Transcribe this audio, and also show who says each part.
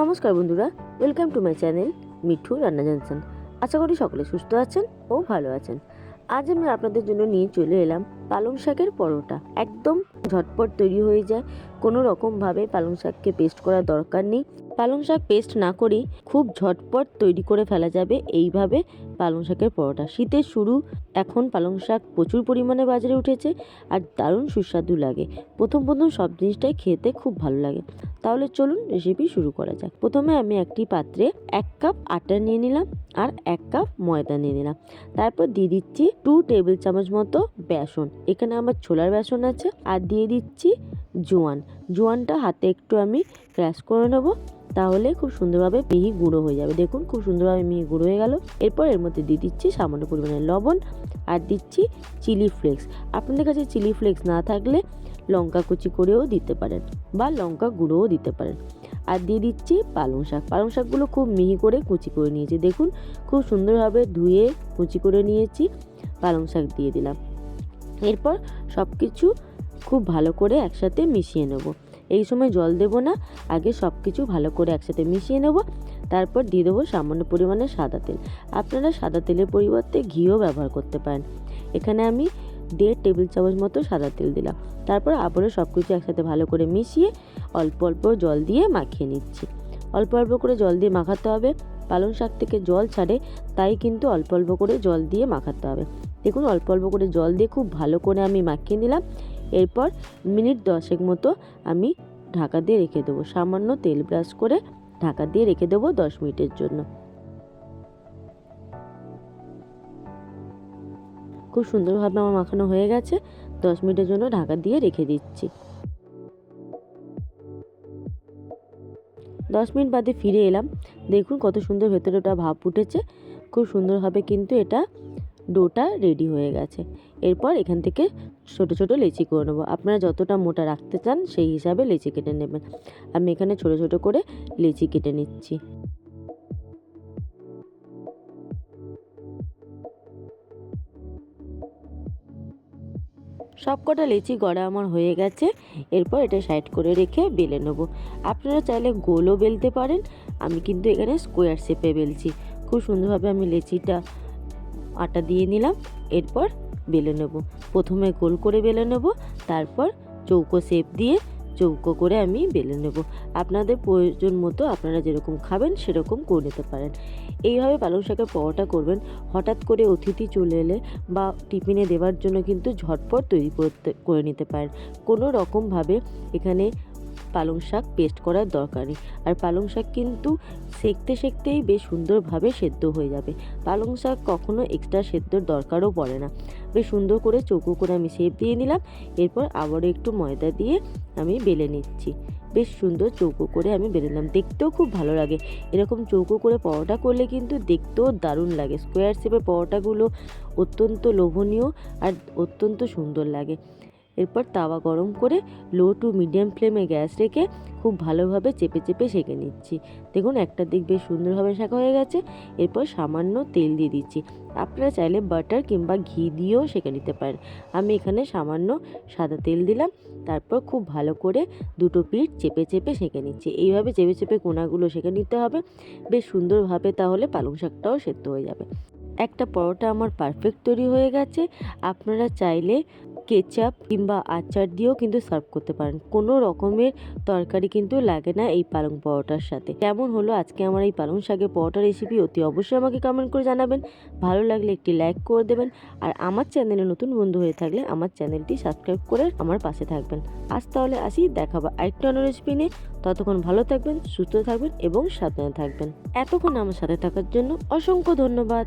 Speaker 1: নমস্কার বন্ধুরা welcome to my channel Mithu রান্না জানসান আশা করি সকলে সুস্থ আছেন ও ভালো আছেন। আজ আমি আপনাদের জন্য নিয়ে চলে এলাম পালং শাকের পরোটা। একদম ঝটপট তৈরি হয়ে যায়, কোনো রকমভাবে পালং শাককে পেস্ট করার দরকার নেই। পালং শাক পেস্ট না করেই খুব ঝটপট তৈরি করে ফেলা যাবে। এইভাবে পালং শাকের পরোটা। শীতের শুরু, এখন পালং শাক প্রচুর পরিমাণে বাজারে উঠেছে আর দারুণ সুস্বাদু লাগে। প্রথম প্রথম সব জিনিসটাই খেতে খুব ভালো লাগে। তাহলে চলুন রেসিপি শুরু করা যাক। প্রথমে আমি একটি পাত্রে এক কাপ আটা নিয়ে নিলাম আর এক কাপ ময়দা নিয়ে নিলাম। তারপর দিয়ে দিচ্ছি টু টেবিল চামচ মতো বেসন। এখানে আমার ছোলার বেসন আছে। আর দিয়ে দিচ্ছি জোয়ান। জোয়ানটা হাতে একটু আমি ক্র্যাশ করে নেব। তাহলে খুব সুন্দরভাবে মিহি গুঁড়ো হয়ে যাবে। দেখুন, খুব সুন্দরভাবে মিহি গুঁড়ো হয়ে গেল। এরপর এর মধ্যে দিয়ে দিচ্ছি সামান্য পরিমাণে লবণ আর দিচ্ছি চিলি ফ্লেক্স। আপনাদের কাছে চিলি ফ্লেক্স না থাকলে লঙ্কা কুচি করেও দিতে পারেন বা লঙ্কা গুঁড়োও দিতে পারেন। আর দিয়ে দিচ্ছি পালং শাক। পালং শাকগুলো খুব মিহি করে কুচি করে নিয়েছি। দেখুন, খুব সুন্দরভাবে ধুয়ে কুচি করে নিয়েছি, পালং শাক দিয়ে দিলাম। এরপর সব কিছু খুব ভালো করে একসাথে মিশিয়ে নেব। এই সময় জল দেব না, আগে সব কিছু ভালো করে একসাথে মিশিয়ে নেব, তারপর দিয়ে দেবো সামান্য পরিমাণে সাদা তেল। আপনারা সাদা তেলের পরিবর্তে ঘিও ব্যবহার করতে পারেন। এখানে আমি দেড় টেবিল চামচ মতো সাদা তেল দিলাম। তারপর আবারও সব কিছু একসাথে ভালো করে মিশিয়ে অল্প অল্প জল দিয়ে মাখিয়ে নিচ্ছি। অল্প অল্প করে জল দিয়ে মাখাতে হবে। পালং শাক থেকে জল ছাড়ে, তাই কিন্তু অল্প অল্প করে জল দিয়ে মাখাতে হবে। দেখুন, অল্প অল্প করে জল দিয়ে খুব ভালো করে আমি মাখিয়ে নিলাম। এরপর মিনিট দশেক মতো আমি ঢাকা দিয়ে রেখে দেবো। সামান্য তেল ব্রাশ করে ঢাকা দিয়ে রেখে দেবো দশ মিনিটের জন্য। খুব সুন্দরভাবে আমার মাখানো হয়ে গেছে। দশ মিনিটের জন্য ঢাকা দিয়ে রেখে দিচ্ছি। দশ মিনিট বাদে ফিরে এলাম। দেখুন কত সুন্দর ভেতরে ওটা ভাপ উঠেছে। খুব সুন্দরভাবে কিন্তু এটা ডোটা রেডি হয়ে গেছে। এরপর এখান থেকে ছোট ছোট লেচি করে নেব। আপনারা যতটা মোটা রাখতে চান, সেই হিসাবে লেচি কেটে নেবেন। আমি এখানে ছোট ছোট করে লেচি কেটে নিচ্ছি। সব কটা লেচি গড়া আমার হয়ে গেছে। এরপর এটা সাইড করে রেখে বেলে নেব। আপনারা চাইলে গোলও বেলতে পারেন। আমি কিন্তু এখানে স্কোয়ার শেপে বেলছি। খুব সুন্দরভাবে আমি লেচিটা আটা দিয়ে নিলাম। এরপর বেলে নেব। প্রথমে গোল করে বেলে নেব, তারপর চৌকো শেপ দিয়ে চৌকো করে আমি বেলে নেব। আপনাদের প্রয়োজন মতো আপনারা যেরকম খাবেন সেরকম করে নিতে পারেন। এইভাবে পালং শাকের পরোটা করবেন। হঠাৎ করে অতিথি চলে এলে বা টিফিনে দেওয়ার জন্য কিন্তু ঝটপট তৈরি করতে, করে নিতে পারেন। কোনো রকমভাবে এখানে পালং শাক পেস্ট করার দরকার নেই আর পালং শাক কিন্তু সেঁকতে সেঁকতেই বেশ সুন্দরভাবে সেদ্ধ হয়ে যাবে। পালং শাক কখনো এক্সট্রা সেদ্ধর দরকারও পড়ে না। বেশ সুন্দর করে চৌকো করে আমি শেপ দিয়ে নিলাম। এরপর আবারও একটু ময়দা দিয়ে আমি বেলে নিচ্ছি। বেশ সুন্দর চৌকো করে আমি বেলে নিলাম। দেখতেও খুব ভালো লাগে। এরকম চৌকো করে পরোটা করলে কিন্তু দেখতেও দারুণ লাগে। স্কোয়ার শেপের পরোটাগুলো অত্যন্ত লোভনীয় আর অত্যন্ত সুন্দর লাগে। এরপর তাওয়া গরম করে লো টু মিডিয়াম ফ্লেমে গ্যাস রেখে খুব ভালোভাবে চেপে চেপে সেঁকে নিচ্ছি। দেখুন, একটা দিক বেশ সুন্দরভাবে শেখা হয়ে গেছে। এরপর সামান্য তেল দিয়ে দিচ্ছি। আপনারা চাইলে বাটার কিংবা ঘি দিয়েও সেঁকে নিতে পারেন। আমি এখানে সামান্য সাদা তেল দিলাম। তারপর খুব ভালো করে দুটো পিঠ চেপে চেপে সেঁকে নিচ্ছি। এইভাবে চেপে চেপে কোনাগুলো সেঁকে নিতে হবে। বেশ সুন্দরভাবে তাহলে পালং শাকটাও সেদ্ধ হয়ে যাবে। একটা পরোটা আমার পারফেক্ট তৈরি হয়ে গেছে। আপনারা চাইলে কেচাপ কিংবা আচার দিয়েও কিন্তু সার্ভ করতে পারেন। কোনো রকমের তরকারি কিন্তু লাগে না এই পালং পরোটার সাথে। কেমন হলো আজকে আমার এই পালং শাকের পরোটা রেসিপি অতি অবশ্যই আমাকে কমেন্ট করে জানাবেন। ভালো লাগলে একটি লাইক করে দেবেন। আর আমার চ্যানেলে নতুন বন্ধু হয়ে থাকলে আমার চ্যানেলটি সাবস্ক্রাইব করে আমার পাশে থাকবেন। আজ তাহলে আসি দেখাবো আরেকটা অন্য রেসিপি নিয়ে। ততক্ষণ ভালো থাকবেন, সুস্থ থাকবেন এবং সাবধানে থাকবেন। এতক্ষণ আমার সাথে থাকার জন্য অসংখ্য ধন্যবাদ।